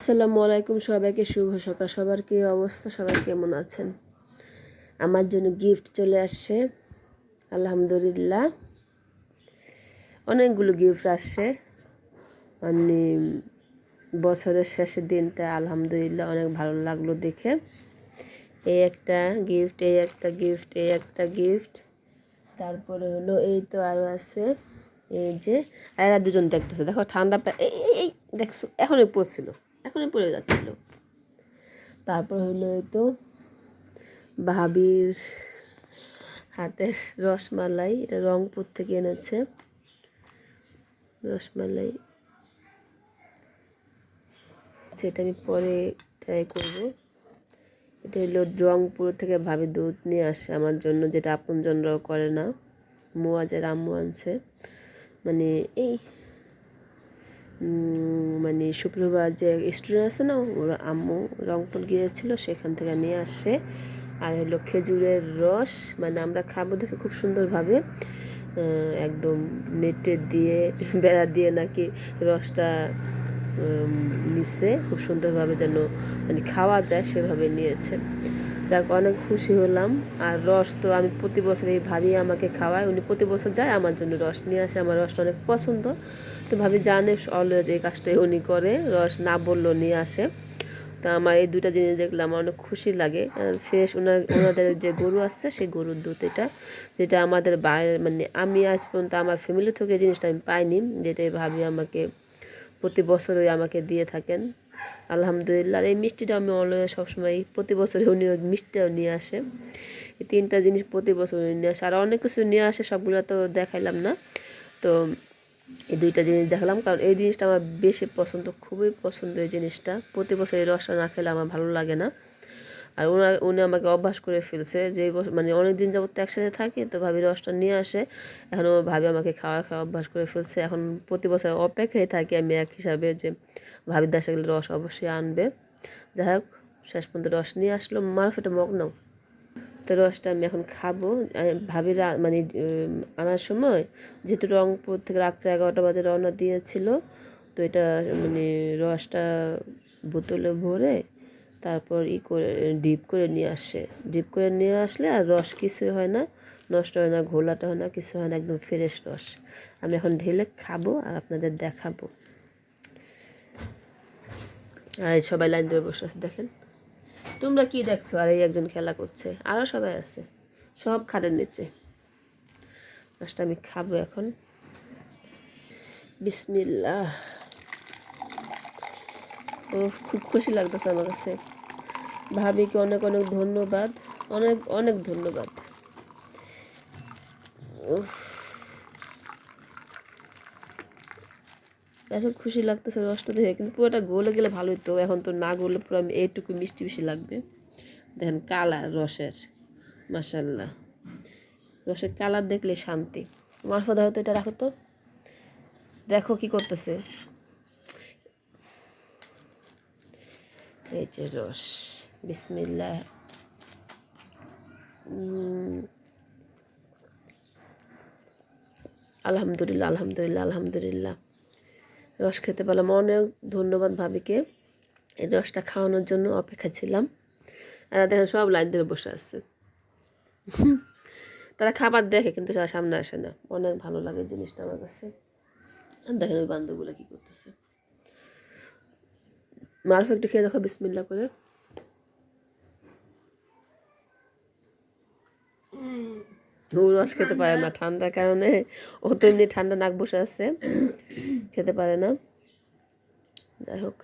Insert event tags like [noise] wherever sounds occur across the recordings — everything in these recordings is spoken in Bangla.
আসসালামু আলাইকুম সবাইকে, শুভ সকাল। সবার অবস্থা? সবাই কেমন আছেন? আমার জন্য গিফট চলে আসছে। আলহামদুলিল্লাহ। অনেকগুলো গিফট আসছে। মানে বছরের শেষের দিনটা আলহামদুলিল্লাহ অনেক ভালো লাগল দেখে। এই একটা গিফট এই একটা গিফট এই একটা গিফট তারপরে হলো এই তো আরও আছে। এই যে এরা দুজন দেখতেছে। দেখো ঠান্ডা এই, দেখছ? এখনই পড়ছিল। এখনই পড়ে যাচ্ছিল। তারপর হলো তো ভাবির হাতে রসমালাই, এটা রংপুর থেকে এনেছে। রসমালাই এটা আমি পরে ট্রাই করব। এটা হলো রংপুর থেকে ভাবি দুধ নিয়ে আসে আমার জন্য, যেটা আপনজনরাও করে না। মোয়াজের আম্মু আনছে। মানে এই মানে শুক্রবার যে স্টুডেন্ট আছে না, ওর আম্মু রংপুর গিয়েছিল, সেখান থেকে নিয়ে আসে। আর হলো খেজুরের রস মানে আমরা খাব দেখে খুব সুন্দরভাবে একদম নেটে দিয়ে, বেড়া দিয়ে নাকি রসটা নিচে খুব সুন্দরভাবে যেন মানে খাওয়া যায়, সেভাবে নিয়েছে। যাক, অনেক খুশি হলাম। আর রস তো আমি প্রতি বছর এই ভাবি আমাকে খাওয়ায়। উনি প্রতি বছর যায়, আমার জন্য রস নিয়ে আসে। আমার রসটা অনেক পছন্দ। তো ভাবি জানে অলওয়েজ এই কাজটাই উনি করে, রস না বললেও নিয়ে আসে। তো আমার এই দুটা জিনিস দেখলে আমার অনেক খুশি লাগে। ফ্রেশ ওনার, ওনাদের যে গরু আসছে সেই গরুর দুধ এটা, যেটা আমাদের মানে আমি আজ পর্যন্ত আমার ফ্যামিলি থেকে জিনিসটা আমি পাইনি যেটা ভাবি আমাকে প্রতি বছরই আমাকে দিয়ে থাকেন। আলহামদুলিল্লাহ। আর এই মিষ্টিটা আমি অলওয়েজ সবসময় প্রতি বছরে উনি ওই মিষ্টিটাও নিয়ে আসে। এই তিনটা জিনিস প্রতি বছর উনি নিয়ে আসে। আর অনেক কিছু নিয়ে আসে, সবগুলো তো দেখাইলাম না। তো এই দুইটা জিনিস দেখালাম। কারণ এই জিনিসটা আমার বেশি পছন্দ, খুবই পছন্দ এই জিনিসটা। প্রতি বছর এই রসটা না খেলে আমার ভালো লাগে না। আর ওনার, উনি আমাকে অভ্যাস করে ফেলছে যে মানে অনেক দিন যাবত তো একসাথে থাকি, তো ভাবি রসটা নিয়ে আসে। এখন ও ভাবি আমাকে খাওয়া খাওয়া অভ্যাস করে ফেলছে। এখন প্রতি বছর অপেক্ষায় থাকি আমি এক হিসাবে যে ভাবির দেশে গেলে রস অবশ্যই আনবে। যাই হোক, শেষ পর্যন্ত রস নিয়ে আসলো। মারফেটা মগ নাও। তো রসটা আমি এখন খাব। ভাবি মানে আনার সময় যেহেতু রংপুর থেকে রাত্রে এগারোটা বাজে রওনা দিয়েছিল, তো এটা মানে রসটা বোতলে ভরে তারপর ই করে, ডিপ করে নিয়ে আসে। ডিপ করে নিয়ে আসলে আর রস কিছুই হয় না, নষ্ট হয় না, ঘোলাটা হয় না, কিছু হয় না, একদম ফ্রেশ রস। আমি এখন ঢেলে খাব আর আপনাদের দেখাবো। আর সবাই লাইন ধরে বসে আছে, দেখেন। তোমরা কি দেখছ? আর এই একজন খেলা করছে। আরও সবাই আছে। সব খাটের নিচে। মাছটা আমি খাব এখন। বিসমিল্লাহ। ও খুব খুশি লাগতেছে আমার কাছে। ভাবিকে অনেক অনেক ধন্যবাদ। অনেক অনেক ধন্যবাদ। উফ। এত খুশি লাগতেছে, রসটা দেখে। কিন্তু পুরোটা গলে গেলে ভালো হতো এখন তো না গলে পুরো এইটুকু মিষ্টি বেশি লাগবে। দেখেন কালার রসের মাসাল্লাহ রসের কালার দেখলে শান্তি। মারফত হয়তো এটা রাখো তো। দেখো কি করতেছে। এই যে রস বিসমিল্লা আলহামদুলিল্লাহ আলহামদুলিল্লাহ আলহামদুলিল্লাহ। রস খেতে পেলাম। অনেক ধন্যবাদ ভাবিকে। এই রসটা খাওয়ানোর জন্য অপেক্ষা ছিলাম। আর দেখেন সব লাইন ধরে বসে আসছে তারা খাবার দেখে কিন্তু তারা সামনে আসে না। অনেক ভালো লাগে জিনিসটা আমার কাছে। দেখেন ওই বান্ধবগুলো কী করতেছে। মারফ একটু খেয়ে দেখো বিসমিল্লা করে। ও রস খেতে পারে না ঠান্ডার কারণে। ও তো এমনি ঠান্ডা নাক বসে আছে। খেতে পারে না। যাই হোক।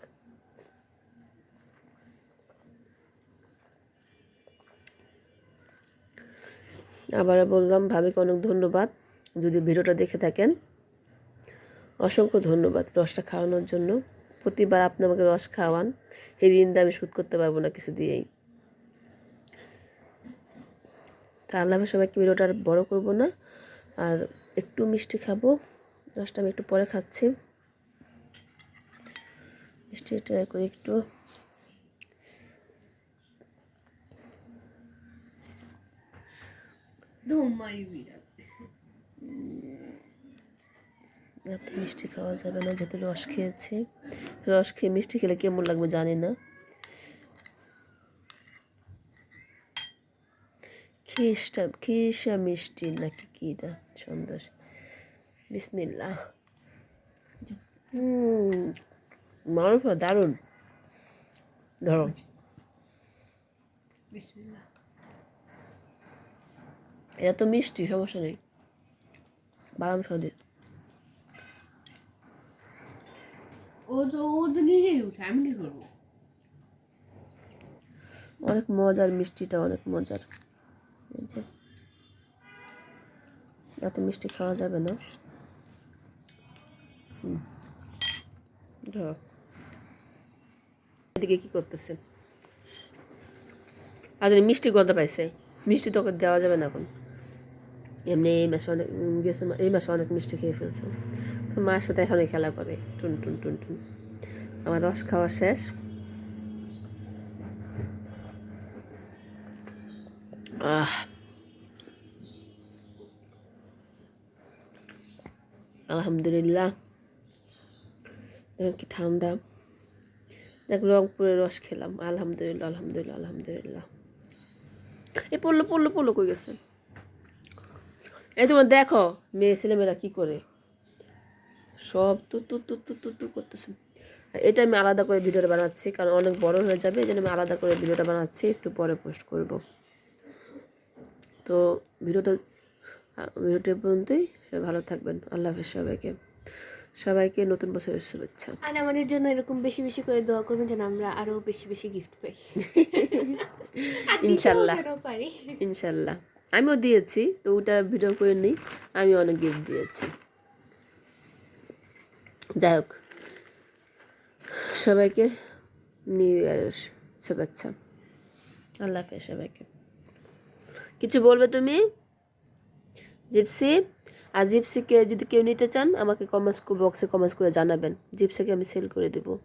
আবার বললাম ভাবিকে অনেক ধন্যবাদ যদি ভিডিওটা দেখে থাকেন। অসংখ্য ধন্যবাদ রসটা খাওয়ানোর জন্য। প্রতিবার আপনি আমাকে রস খাওয়ান। এই ঋণটা আমি শোধ করতে পারব না কিছু দিয়েই। তা আল্লাহ সবাইকে ভিডিওটা আর বড় করব না। আর একটু মিষ্টি খাব। রসটা আমি একটু পরে খাচ্ছি। মিষ্টি ট্রাই করি একটু। এত মিষ্টি খাওয়া যাবে না যেহেতু রস খেয়েছি। রস খেয়ে মিষ্টি খেলে কেমন লাগবে জানি না। খিসটা খিসা মিষ্টি নাকি কি এটা? সন্দেশ। বিসমিল্লা হুম মাংস দারুণ। ধরো। এটা তো মিষ্টি সমস্যা নেই। বাদাম সহজে ও তো ও তো নিজেই উঠে আমি কি করব? অনেক মজার মিষ্টিটা অনেক মজার। এত মিষ্টি খাওয়া যাবে না। এদিকে কি করতেছে? আজ মিষ্টি গন্ধ পাইছে। মিষ্টি তোকে দেওয়া যাবে না এখন। এমনি এই মাসে অনেক গেছে এই মাসে অনেক মিষ্টি খেয়ে ফেলছে। মার সাথে এখনই খেলা করে। টুন টুন টুন টুন। আমার রস খাওয়া শেষ। আলহামদুলিল্লাহ। দেখেন কি ঠান্ডা। দেখ রংপুরের রস খেলাম। আলহামদুলিল্লাহ আলহামদুলিল্লাহ আলহামদুলিল্লাহ। এই পড়ল পড়ল পড়ল কই গেছে? এই তোমার দেখো, মেয়ে ছেলেমেয়েরা কি করে? সব তু তু তু তু তু তু করতেছে। এটা আমি আলাদা করে ভিডিওটা বানাচ্ছি, কারণ অনেক বড় হয়ে যাবে, এই জন্য আমি আলাদা করে ভিডিওটা বানাচ্ছি, একটু পরে পোস্ট করব। তো ভিডিওটা ভিডিওটা পর্যন্তই। সবাই ভালো থাকবেন। আল্লাহ হাফেজ সবাইকে। সবাইকে নতুন বছরের শুভেচ্ছা। আর আমাদের জন্য এরকম বেশি বেশি করে দোয়া করবেন যেন আমরা আরও বেশি বেশি গিফট পাই। [laughs] ইনশাল্লাহ। ইনশাল্লাহ। আমিও দিয়েছি তো ওটা ভিডিও করে নিই। আমি অনেক গিফট দিয়েছি। যাই হোক। সবাইকে নিউ ইয়ারের শুভেচ্ছা। আল্লাহ হাফেজ সবাইকে। কিছু বলবে তুমি? জিপসি? আর জিপসিকে যদি কেউ নিতে চান, আমাকে কমেন্টস বক্সে কমেন্টস করে জানাবেন। জিপসিকে আমি সেল করে দেবো।